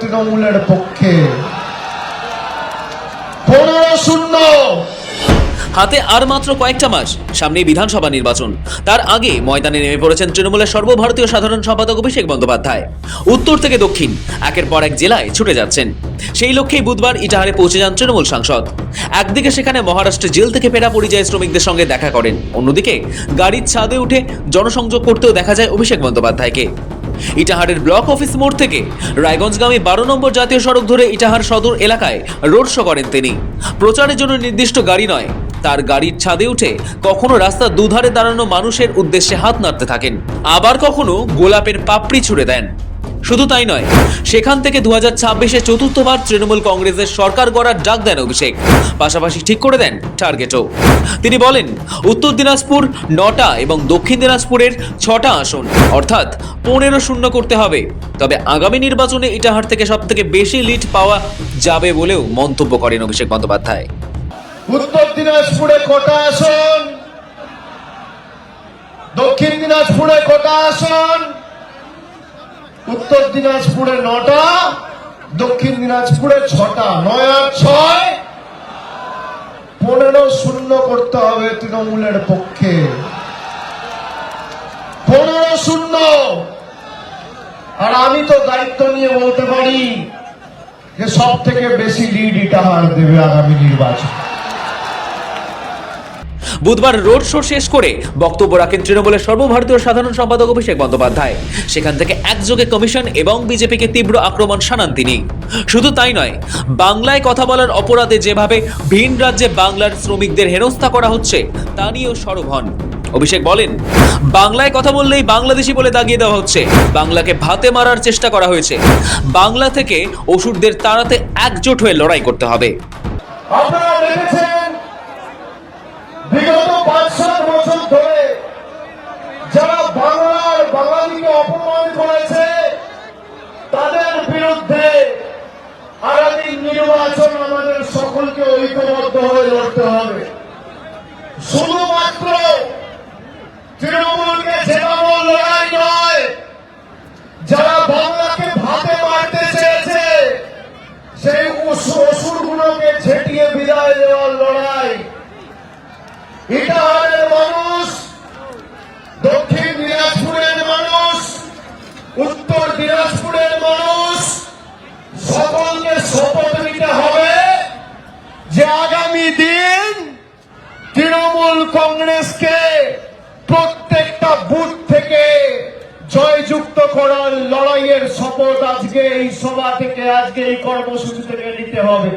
তৃণমূলের পক্ষে পনেরো শূন্য হাতে আর মাত্র কয়েকটা মাস সামনে বিধানসভা নির্বাচন। তার আগে ময়দানে নেমে পড়েছেন তৃণমূলের সর্বভারতীয় সাধারণ সম্পাদক অভিষেক বন্দ্যোপাধ্যায়। উত্তর থেকে দক্ষিণ, একের পর এক জেলায় ছুটে যাচ্ছেন। সেই লক্ষ্যেই বুধবার ইটাহারে পৌঁছে যান তৃণমূল সাংসদ। একদিকে সেখানে মহারাষ্ট্রে জেল থেকে ফেরা পরিযায়ী শ্রমিকদের সঙ্গে দেখা করেন। অন্যদিকে গাড়ির ছাদে উঠে জনসংযোগ করতেও দেখা যায় অভিষেক বন্দ্যোপাধ্যায়কে। ইটাহারের ব্লক অফিস মোড় থেকে রায়গঞ্জগামী বারো নম্বর জাতীয় সড়ক ধরে ইটাহার সদর এলাকায় রোড শো করেন তিনি। প্রচারের জন্য নির্দিষ্ট গাড়ি নয়। তার গাড়ির ছাদে উঠে কখনো রাস্তার দুধারে দাঁড়ানো মানুষের উদ্দেশ্যে হাত নাড়তে থাকেন। আবার কখনো গোলাপের পাপড়ি ছুড়ে দেন। শুধু তাই নয়, সেখান থেকে দু হাজার ছাব্বিশে চতুর্থবার তৃণমূল কংগ্রেসের সরকার গড়ার ডাক দেন অভিষেক। পাশাপাশি ঠিক করে দেন টার্গেটও। তিনি বলেন, উত্তর দিনাজপুর নটা এবং দক্ষিণ দিনাজপুরের ছটা আসন, অর্থাৎ পনেরো শূন্য করতে হবে। তবে আগামী নির্বাচনে ইটাহার থেকে সব থেকে বেশি লিড পাওয়া যাবে বলেও মন্তব্য করেন অভিষেক বন্দ্যোপাধ্যায়। উত্তর দিনাজপুরে কটা আসন? দক্ষিণ দিনাজপুরে কটা আসন? উত্তর দিনাজপুরে নটা, দক্ষিণ দিনাজপুরে ছটা, নয় আর ছয়। পনেরো শূন্য করতে হবে তৃণমূলের পক্ষে। পনেরো শূন্য। আর আমি তো দায়িত্ব নিয়ে বলতে পারি যে সব থেকে বেশি লিড ইটাহার দেবে আগামী নির্বাচন। বুধবার রোড শো শেষ করে বক্তব্য রাখেন তৃণমূলের সর্বভারতীয় সাধারণ সম্পাদক অভিষেক বন্দ্যোপাধ্যায়। সেখান থেকে একযোগে কমিশন এবং বিজেপিকে তীব্র আক্রমণ শানান তিনি। শুধু তাই নয়, বাংলায় কথা বলার অপরাধে যেভাবে ভিন রাজ্যে বাংলার শ্রমিকদের হেনস্থা করা হচ্ছে, তা নিয়েও সরব হন। অভিষেক বলেন, বাংলায় কথা বললেই বাংলাদেশি বলে দাগিয়ে দেওয়া হচ্ছে। বাংলাকে ভাতে মারার চেষ্টা করা হয়েছে। বাংলা থেকে ওষুধদের তাড়াতে একজোট হয়ে লড়াই করতে হবে। আপনারা দেখেছেন বিগত পাঁচ সাত বছর ধরে যারা বাংলার বাঙালিকে অপমান করেছে, তাদের বিরুদ্ধে আগামী নির্বাচন আমাদের সকলকে ঐক্যবদ্ধ হয়ে লড়তে হবে। শুধুমাত্র তৃণমূলকে জেতানো লড়াই নয় যারা বাংলাকে ভাতে মারতে চেয়েছে সেই অসুরগুলোকে ঝেঁটিয়ে বিদায় দেওয়ার লড়াই ইটাহারের মানুষ দক্ষিণ দিনাজপুরের মানুষ উত্তর দিনাজপুরের মানুষ সকলকে শপথ নিতে হবে যে আগামী দিন তৃণমূল কংগ্রেসকে প্রত্যেকটা বুথ থেকে জয়যুক্ত করার লড়াইয়ের শপথ আজকে এই সভা থেকে, আজকে এই কর্মসূচি থেকে নিতে হবে।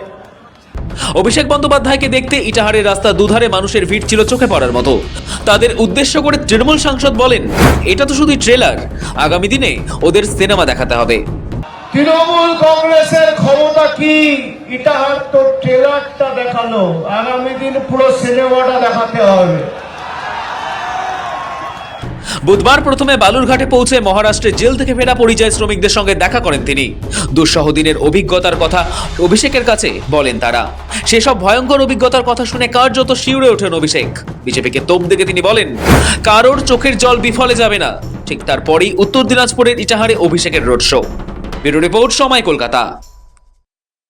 অভিষেক বন্দ্যোপাধ্যায়কে দেখতে ইটাহারের রাস্তা দুধারে মানুষের ভিড় ছিল চোখে পড়ার মতো। তাদের উদ্দেশ্য করে তৃণমূল সাংসদ বলেন এটা তো শুধু ট্রেলার আগামী দিনে ওদের সিনেমা দেখাতে হবে। তৃণমূল কংগ্রেসের ক্ষমতা কি? ইটাহার তো ট্রেলারটা দেখানো আগামী দিন পুরো সিনেমাটা দেখাতে হবে। বুধবার প্রথমে বালুরঘাটে পৌঁছে মহারাষ্ট্রে জেল থেকে ফেরা পরিযায়ী শ্রমিকদের সঙ্গে দেখা করেন তিনি। দুঃসহ দিনের অভিজ্ঞতার কথা অভিষেকের কাছে বলেন তারা। সেসব ভয়ঙ্কর অভিজ্ঞতার কথা শুনে কার্যত শিউরে ওঠেন অভিষেক। বিজেপিকে তোপ দেখে তিনি বলেন, কারোর চোখের জল বিফলে যাবে না। ঠিক তারপরেই উত্তর দিনাজপুরের ইটাহারে অভিষেকের রোড শো। ব্যুরো রিপোর্ট সময় কলকাতা।